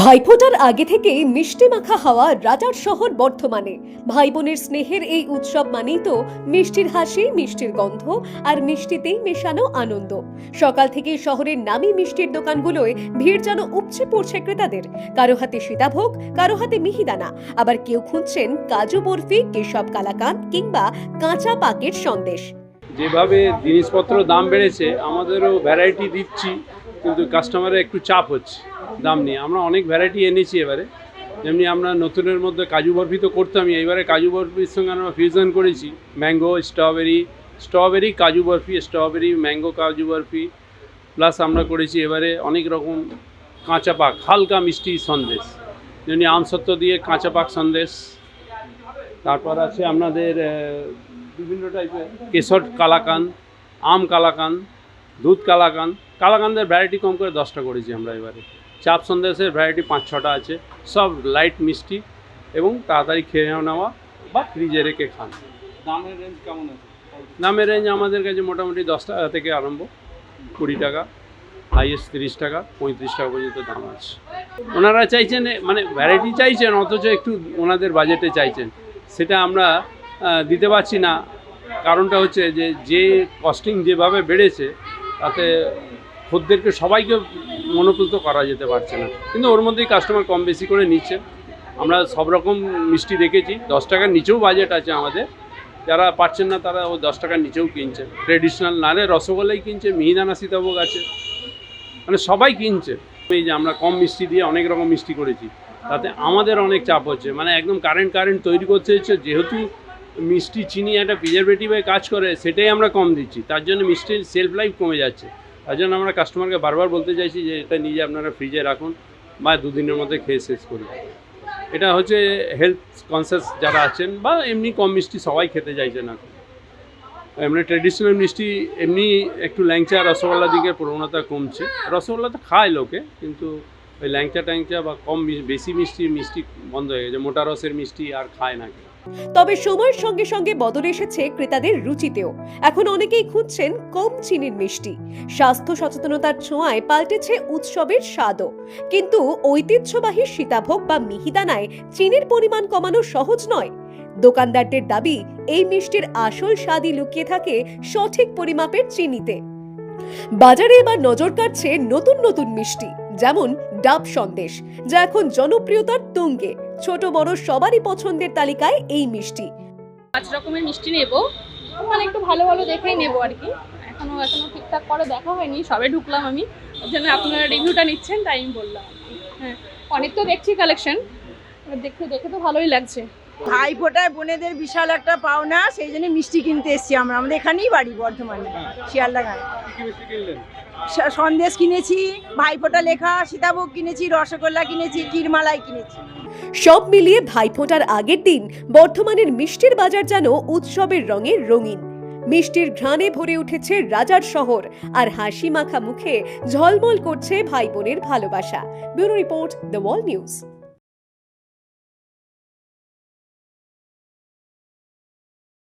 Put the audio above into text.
ভাইফোঁটার আগে থেকেই মিষ্টি মাখা হাওয়া রাজার শহর বর্ধমানে। ভাই বোনের স্নেহের এই উৎসব মানেই তো মিষ্টির হাসি, মিষ্টির গন্ধ আর মিষ্টিতেই মেশানো আনন্দ। সকাল থেকেই শহরের নামী মিষ্টির দোকানগুলোয় ভিড় যেন উপচে পড়ছে ক্রেতাদের। কারও হাতে সীতাভোগ, কারও হাতে মিহিদানা। আবার কেউ খুঁজছেন কাজু বরফি, কেশব কালাকান কিংবা কাঁচা পাকের সন্দেশ। যেভাবে জিনিসপত্র দাম বেড়েছে, আমাদেরও ভ্যারাইটি দিচ্ছি, কিন্তু কাস্টমারের একটু চাপ হচ্ছে। দাম নিয়ে আমরা অনেক ভ্যারাইটি এনেছি এবারে। যেমনি আমরা নতুনের মধ্যে কাজু বরফি তো করতামই। এবারে কাজু বরফির সঙ্গে আমরা ফিউশন করেছি। ম্যাঙ্গো স্ট্রবেরি স্ট্রবেরি কাজু বরফি স্ট্রবেরি ম্যাঙ্গো কাজু বরফি। প্লাস আমরা করেছি এবারে অনেক রকম কাঁচা পাক, হালকা মিষ্টি সন্দেশ। যেমনি আমসত্ত্ব দিয়ে কাঁচা পাক সন্দেশ। তারপর আছে আপনাদের বিভিন্ন টাইপের কেশর কালাকান, আম কালাকান, দুধ কালাকান। কালাকানদের ভ্যারাইটি কম করে দশটা করেছি আমরা এবারে। চাপ সন্দেশের ভ্যারাইটি পাঁচ ছটা আছে। সব লাইট মিষ্টি এবং তাড়াতাড়ি খেয়ে নেওয়া বা ফ্রিজে রেখে খান। দামের রেঞ্জ কেমন আছে? দামের রেঞ্জ আমাদের কাছে মোটামুটি দশ টাকা থেকে আরম্ভ কুড়ি টাকা হাইয়েস্ট তিরিশ টাকা পঁয়ত্রিশ টাকা পর্যন্ত দাম আছে। ওনারা চাইছেন মানে ভ্যারাইটি চাইছেন অথচ একটু ওনাদের বাজেটে চাইছেন। সেটা আমরা দিতে পারছি না। কারণটা হচ্ছে যে যে কস্টিং যেভাবে বেড়েছে তাতে খদ্দেরকে সবাইকে মনোপ্রত করা যেতে পারছে না। কিন্তু ওর মধ্যেই কাস্টমার কম বেশি করে নিচ্ছে। আমরা সব রকম মিষ্টি রেখেছি দশ টাকার নিচেও বাজেট আছে আমাদের। যারা পারছেন না তারা ও দশ টাকার নিচেও কিনছে। ট্রেডিশনাল নালে রসগোল্লাই কিনছে, মিহিদানা সীতাভোগ আছে। মানে সবাই কিনছে। এই যে আমরা কম মিষ্টি দিয়ে অনেক রকম মিষ্টি করেছি। তাতে আমাদের অনেক চাপ হচ্ছে। মানে একদম কারেন্ট কারেন্ট তৈরি করতে হচ্ছে। যেহেতু মিষ্টি, চিনি একটা প্রিজারভেটিভে কাজ করে, সেটাই আমরা কম দিচ্ছি। তার জন্য মিষ্টির সেলফ লাইফ কমে যাচ্ছে। তার জন্য আমরা কাস্টমারকে বারবার বলতে চাইছি যে এটা নিজে আপনারা ফ্রিজে রাখুন বা দুদিনের মধ্যে খেয়ে শেষ করুন। এটা হচ্ছে হেলথ কনসিয়াস যারা আছেন বা এমনি কম মিষ্টি সবাই খেতে চাইছেন এখন এমনি ট্রেডিশনাল মিষ্টি এমনি একটু ল্যাংচা, রসগোল্লার দিকে প্রবণতা কমছে। রসগোল্লা তো খায় লোকে, কিন্তু ওই ল্যাংচা ট্যাংচা বা কম বেশি মিষ্টি মিষ্টি বন্ধ হয়ে গেছে। মোটা রসের মিষ্টি আর খায় না কেউ। তবে সময়ের সঙ্গে সঙ্গে বদল এসেছে ক্রেতাদের রুচিতেও। এখন অনেকেই খুঁজছেন কম চিনির মিষ্টি। স্বাস্থ্য সচেতনতার ছোঁয়ায় পাল্টেছে উৎসবের স্বাদও। কিন্তু ঐতিহ্যবাহী সীতাভোগ বা মিহিদানায় চিনির পরিমাণ কমানো সহজ নয়। দোকানদারদের দাবি, এই মিষ্টির আসল স্বাদই লুকিয়ে থাকে সঠিক পরিমাপের চিনিতে। বাজারে এবার নজর কাটছে নতুন নতুন মিষ্টি, যেমন ডাব সন্দেশ, যা এখন জনপ্রিয়তার তুঙ্গে। ছোট বড় সবারই পছন্দের তালিকায় এই মিষ্টি। পাঁচ রকমের মিষ্টি নেব। মানে একটু ভালো ভালো দেখেই নেব আর কি। এখনও এখনও ঠিকঠাক করে দেখা হয়নি সবে ঢুকলাম আমি। ওর জন্য আপনারা রিভিউটা নিচ্ছেন তাই আমি বললাম। হ্যাঁ অনেক তো দেখছি কালেকশন দেখতে দেখে তো ভালোই লাগছে। ভাই ফোটায় বোনেদের বিশাল একটা পাওনা সেই জন্য মিষ্টি কিনতে এসেছি আমরা। আমাদের এখানেই বাড়ি বর্ধমানে শিয়ালদা গায়ে সন্দেশ কিনেছি, ভাইফোঁটা লেখা, সীতাভোগ কিনেছি, রসগোল্লা কিনেছি, ক্ষীরমালাই কিনেছি। সব মিলিয়ে ভাইফোঁটার আগের দিন বর্ধমানের মিষ্টির বাজার যেন উৎসবের রঙে রঙিন। মিষ্টির ঘ্রাণে ভরে উঠেছে রাজার শহর আর হাসি মাখা মুখে ঝলমল করছে ভাই বোনের ভালোবাসা। Bureau report, the wall news.